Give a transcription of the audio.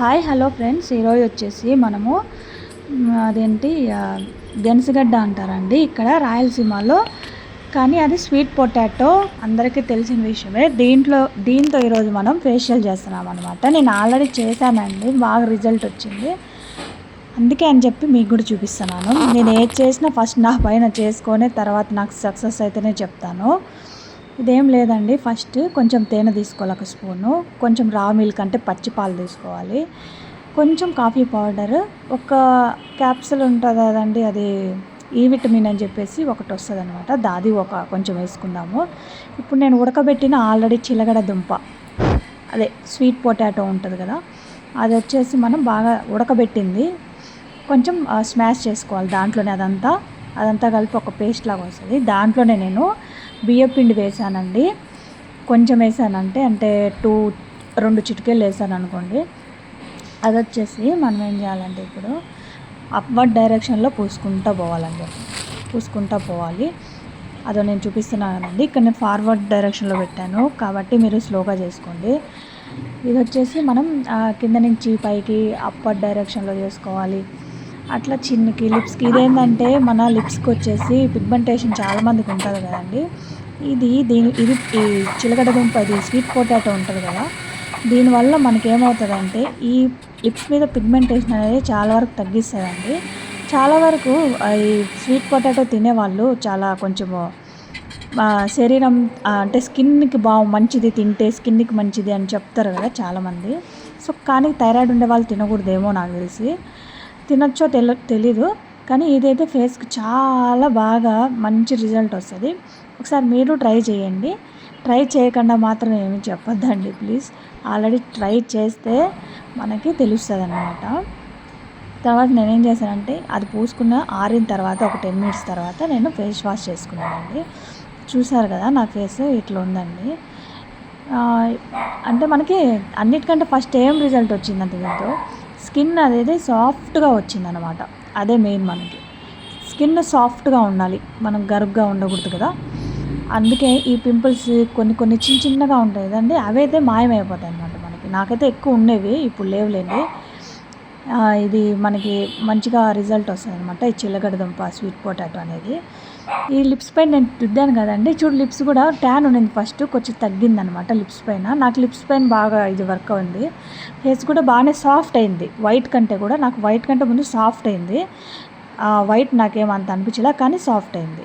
Hi hello friends. ఈరోజు వచ్చేసి మనము అదేంటి ఆ, గెనసగడ్డ అంటారండి. ఇక్కడ రాయలసీమలో. కానీ అది స్వీట్ పొటాటో. అందరికీ తెలిసిన విషయమే. దీంట్లో దీంతో ఈరోజు మనం ఫేషియల్ చేస్తున్నాం అనమాట నేను ఆల్రెడీ చేశానండి. బాగా రిజల్ట్ వచ్చింది. అందుకే అని చెప్పి మీకు కూడా చూపిస్తున్నాను. నేను ఏది చేసినా ఫస్ట్ నా పైన చేసుకొని తర్వాత నాకు సక్సెస్ అయితేనే చెప్తాను. ఇదేం లేదండి. ఫస్ట్ కొంచెం తేనె తీసుకోవాలి ఒక స్పూను. కొంచెం రా మిల్క్ అంటే పచ్చి పాలు తీసుకోవాలి. కొంచెం కాఫీ పౌడర్. ఒక క్యాప్సిల్ ఉంటుంది కదండి అది ఈ విటమిన్ అని చెప్పేసి ఒకటి వస్తుంది అనమాట దాది ఒక కొంచెం వేసుకుందాము. ఇప్పుడు నేను ఉడకబెట్టిన ఆల్రెడీ చిలగడ దుంప. అదే స్వీట్ పొటాటో ఉంటుంది కదా అది వచ్చేసి మనం బాగా ఉడకబెట్టింది. కొంచెం స్మాష్ చేసుకోవాలి దాంట్లోనే అదంతా. అదంతా కలిపి ఒక పేస్ట్ లాగా వస్తుంది. దాంట్లోనే నేను బియ్యపిండి వేసానండి. కొంచెం వేసానంటే అంటే టూ రెండు చిటికెలు వేసాను అనుకోండి అది వచ్చేసి మనం ఏం చేయాలంటే ఇప్పుడు అప్వర్డ్ డైరెక్షన్లో పూసుకుంటూ పోవాలండి. పూసుకుంటూ పోవాలి. అదో నేను చూపిస్తున్నాను ఇక్కడ నేను ఫార్వర్డ్ డైరెక్షన్లో పెట్టాను. కాబట్టి మీరు స్లోగా చేసుకోండి. ఇది వచ్చేసి మనం కింద నుంచి పైకి అప్పర్ డైరెక్షన్లో చేసుకోవాలి. అట్లా చిన్నకి లిప్స్కి ఇదేంటంటే మన లిప్స్కి వచ్చేసి పిగ్మెంటేషన్ చాలామందికి ఉంటుంది కదండి. ఇది దీని ఇది ఈ చిలకడ దుంప ఇది స్వీట్ పొటాటో ఉంటుంది కదా. దీనివల్ల మనకేమవుతుందంటే ఈ లిప్స్ మీద పిగ్మెంటేషన్ అనేది చాలా వరకు తగ్గిస్తుందండి. చాలా వరకు ఈ స్వీట్ పొటాటో తినేవాళ్ళు చాలా కొంచెము శరీరం అంటే స్కిన్కి బాగు మంచిది తింటే స్కిన్కి మంచిది అని చెప్తారు కదా చాలామంది సో కానీ థైరాయిడ్ ఉండే వాళ్ళు తినకూడదేమో నాకు తెలిసి. తినొచ్చో తెల తెలీదు. కానీ ఇదైతే ఫేస్కి చాలా బాగా మంచి రిజల్ట్ వస్తుంది. ఒకసారి మీరు ట్రై చేయండి. ట్రై చేయకుండా మాత్రం ఏమి చెప్పొద్దండి ప్లీజ్. ఆల్రెడీ ట్రై చేస్తే మనకి తెలుస్తుంది అనమాట తర్వాత నేనేం చేశానంటే అది పూసుకున్న ఆరిన తర్వాత ఒక టెన్ మినిట్స్ తర్వాత నేను ఫేస్ వాష్ చేసుకున్నానండి. చూసారు కదా నా ఫేస్ ఇట్లా ఉందండి. అంటే మనకి అన్నిటికంటే ఫస్ట్ ఏం రిజల్ట్ వచ్చిందంటే దీంతో స్కిన్ అనేది సాఫ్ట్గా వచ్చిందనమాట అదే మెయిన్ మనకి. స్కిన్ సాఫ్ట్గా ఉండాలి. మనం గరుగ్గా ఉండకూడదు కదా. అందుకే ఈ పింపుల్స్ కొన్ని కొన్ని చిన్న చిన్నగా ఉంటాయి కదండి అవైతే మాయమైపోతాయి అనమాట మనకి. నాకైతే ఎక్కువ ఉండేవి ఇప్పుడు లేవులేండి. ఇది మనకి మంచిగా రిజల్ట్ వస్తుంది అనమాట ఈ చిల్లగడ్డ దుంప స్వీట్ పొటాటో అనేది. ఈ లిప్స్ పైన నేను రుద్దాను కదండి. చూడు లిప్స్ కూడా ట్యాన్ ఉండింది ఫస్ట్ కొంచెం తగ్గింది అనమాట లిప్స్ పైన. నాకు లిప్స్ పైన బాగా ఇది వర్క్ ఉంది. ఫేస్ కూడా బాగానే సాఫ్ట్ అయింది. వైట్ కంటే కూడా నాకు వైట్ కంటే ముందు సాఫ్ట్ అయింది. వైట్ నాకేమంత అనిపించలే కానీ సాఫ్ట్ అయింది.